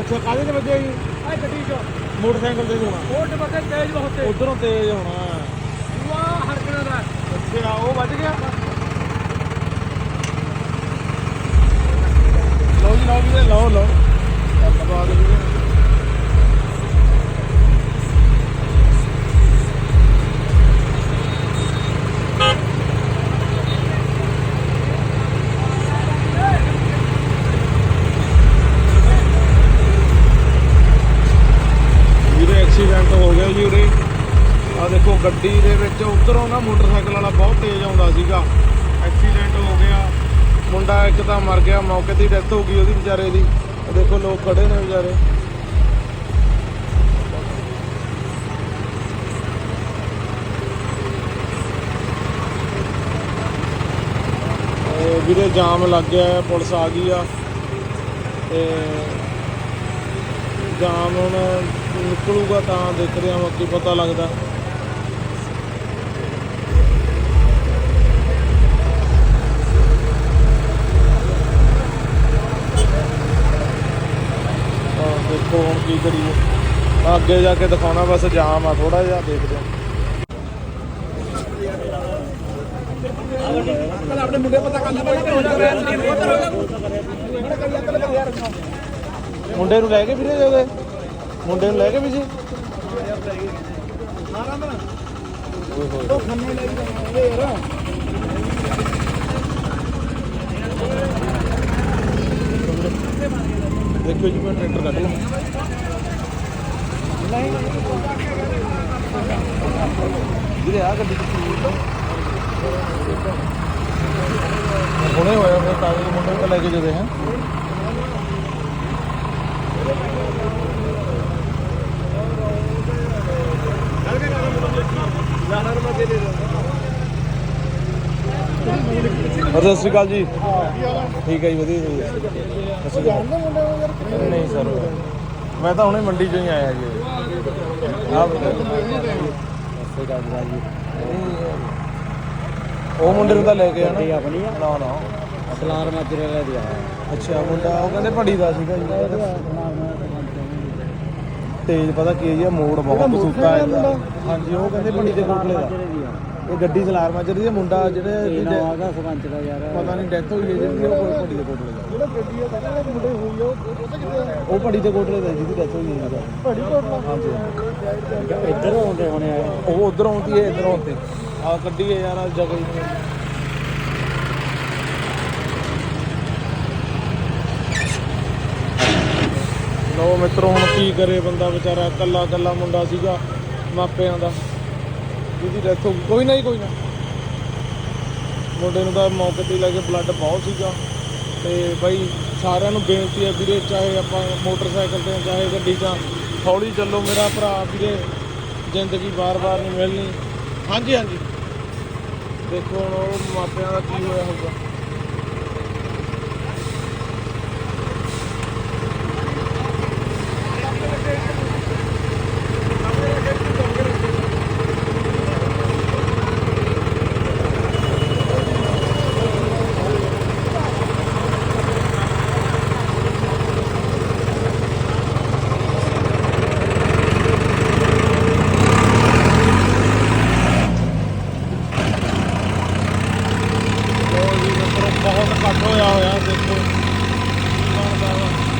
ਅੱਛਾ ਕਾਹਦੇ ਤੇ ਵੱਜਿਆ ਜੀ? ਆ ਗੱਡੀ 'ਚ। ਮੋਟਰਸਾਈਕਲ ਤੇ ਹੋਣਾ ਮੋਟਰ ਬੰਦੇ ਤੇਜ਼ ਬਹੁਤ। ਤੇਜ਼ ਉਧਰੋਂ ਤੇਜ਼ ਹੋਣਾ ਹਰਕਣਾ ਦਾ ਅੱਛਾ ਉਹ ਵੱਜ ਗਿਆ? ਗੱਡੀ ਦੇ ਵਿੱਚ ਉਧਰੋਂ ਨਾ ਮੋਟਰਸਾਈਕਲ ਵਾਲਾ ਬਹੁਤ ਤੇਜ਼ ਆਉਂਦਾ ਸੀਗਾ। ਐਕਸੀਡੈਂਟ ਹੋ ਗਿਆ। ਮੁੰਡਾ ਇੱਕ ਤਾਂ ਮਰ ਗਿਆ, ਮੌਕੇ ਤੇ ਡੈਥ ਹੋ ਗਈ ਉਹਦੀ ਵਿਚਾਰੇ ਦੀ। ਦੇਖੋ ਲੋਕ ਖੜੇ ਨੇ ਵਿਚਾਰੇ। ਵੀਰੇ ਜਾਮ ਲੱਗ ਗਿਆ, ਪੁਲਿਸ ਆ ਗਈ ਆ। ਤੇ ਜਾਮ ਹੁਣ ਨਿਕਲੂਗਾ ਤਾਂ ਦੇਖਦੇ ਹਾਂ, ਬਾਕੀ ਪਤਾ ਲੱਗਦਾ ਆਹ ਦੇਖੋ ਹੁਣ ਕੀ ਕਰੀਏ? ਅੱਗੇ ਜਾ ਕੇ ਦਿਖਾਉਣਾ ਬਸ ਜਾਮ ਆ ਥੋੜਾ ਜਿਹਾ ਦੇਖਦੇ ਆਪਣੇ ਮੁੰਡੇ ਪਤਾ ਕਰ ਲੈ ਮੁੰਡੇ ਨੂੰ ਲੈ ਕੇ ਵੀਰੇ ਉਹਦੇ ਮੁੰਡੇ ਨੂੰ ਲੈ ਕੇ ਵੀ ਸੀ ਓਏ ਹੋਏ। ਖੰਨੇ ਲੈ ਕੇ ਯਾਰ ਦੇਖੋ ਜੀ ਮੈਂ ਟਰੈਕਟਰ ਕੱਢ ਲਾਂ ਵੀਰੇ ਆ ਗੱਡੀ ਹੁਣੇ ਹੋਇਆ ਫਿਰ ਕਾਗਜ਼ ਮੁੰਡੇ ਤਾਂ ਲੈ ਕੇ ਜਦੇ ਹੈ। ਸਤਿ ਸ਼੍ਰੀ ਅਕਾਲ ਜੀ। ਠੀਕ ਹੈ ਜੀ, ਵਧੀਆ ਜੀ। ਸਤਿ ਸ਼੍ਰੀ ਅਕਾਲ। ਨਹੀਂ ਸਰ। ਮੈਂ ਤਾਂ ਹੁਣੇ ਮੰਡੀ ਚੋਂ ਹੀ ਆਇਆ ਜੀ। ਆਹ ਉਹ ਮੁੰਡੇ ਨੂੰ ਤਾਂ ਲੈ ਕੇ ਆਣਾ ਆਪਣੀ ਆ ਨਾ ਨਾ। ਸਲਾਰ ਮਾਜਰੇ ਲੈ ਦਿਆ ਅੱਛਾ ਮੁੰਡਾ ਉਹ ਕਹਿੰਦੇ ਭੜੀ ਦਾ ਸੀਗਾ ਜੀ। ਤੇਜ਼ ਪਤਾ ਕੀ ਹੈ ਮੋੜ ਬਹੁਤ ਸੁੱਕਾ ਇਹਦਾ। ਹਾਂਜੀ ਉਹ ਕਹਿੰਦੇ ਭੜੀ ਦੇ ਕੋਟਲੇ ਦਾ ਇਹ ਗੱਡੀ ਸਲਾਰ ਮਾਜਰੀ ਦੇ ਮੁੰਡਾ ਜਿਹੜੇ ਜਿਹਦੇ- ਆਗਾ ਸਰਪੰਚ ਦਾ ਯਾਰ। ਪਤਾ ਨਹੀਂ ਡੈਥ ਹੋਈ ਹੈ ਜਿਹਦੀ ਉਹ ਕੋਈ ਭੜੀ ਦੇ ਕੋਟਲੇ ਦਾ ਜਿਹੜਾ ਗੱਡੀ ਆ ਕਹਿੰਦਾ ਮੁੰਡੇ ਹੋਈ ਉਹ ਉਹ ਤਾਂ ਕਿੱਥੇ ਉਹ ਭੜੀ ਦੇ ਕੋਟਲੇ ਦਾ ਜਿਹਦੀ ਡੈਥ ਹੋਈ ਹੈ ਜੀ ਭੜੀ ਕੋਟਲਾ ਹਾਂਜੀ। ਇੱਧਰ ਆਉਂਦੇ ਹੋਣੇ ਆ। ਉਹ ਉਧਰ ਆਉਂਦੀ ਹੈ ਇਧਰ ਆਉਂਦੇ। ਆ ਗੱਡੀ ਹੈ ਯਾਰ ਜਗ੍ਹਾ ਹੀ ਨਹੀਂ ਲੋ ਮਿੱਤਰੋ ਹੁਣ ਕੀ ਕਰੇ ਬੰਦਾ ਵਿਚਾਰਾ ਕੱਲਾ ਕੱਲਾ ਮੁੰਡਾ ਸੀਗਾ ਮਾਪਿਆਂ ਦਾ। ਜਿਹਦੀ ਡੈਥ ਹੋ ਗਈ। ਕੋਈ ਨਾ ਜੀ, ਕੋਈ ਨਾ। ਮੁੰਡੇ ਨੂੰ ਤਾਂ ਮੌਕੇ ਤੇ ਲੈ ਕੇ ਬਲੱਡ ਬਹੁਤ ਸੀਗਾ। ਤੇ ਬਾਈ ਸਾਰਿਆਂ ਨੂੰ ਬੇਨਤੀ ਹੈ ਵੀਰੇ, ਚਾਹੇ ਆਪਾਂ ਮੋਟਰਸਾਈਕਲ ਤੇ ਚਾਹੇ ਗੱਡੀ 'ਚ ਹੌਲੀ ਚੱਲੋ ਮੇਰਾ ਭਰਾ ਵੀਰੇ, ਜ਼ਿੰਦਗੀ ਵਾਰ ਵਾਰ ਨਹੀਂ ਮਿਲਣੀ। ਹਾਂਜੀ ਹਾਂਜੀ। ਦੇਖੋ ਹੁਣ ਉਹ ਮਾਪਿਆਂ ਦਾ ਕੀ ਹੋਇਆ ਹੋਊਗਾ। ਹੋਇਆ ਦੇਖੋ। ਕੀ ਬਣਦਾ ਵਾ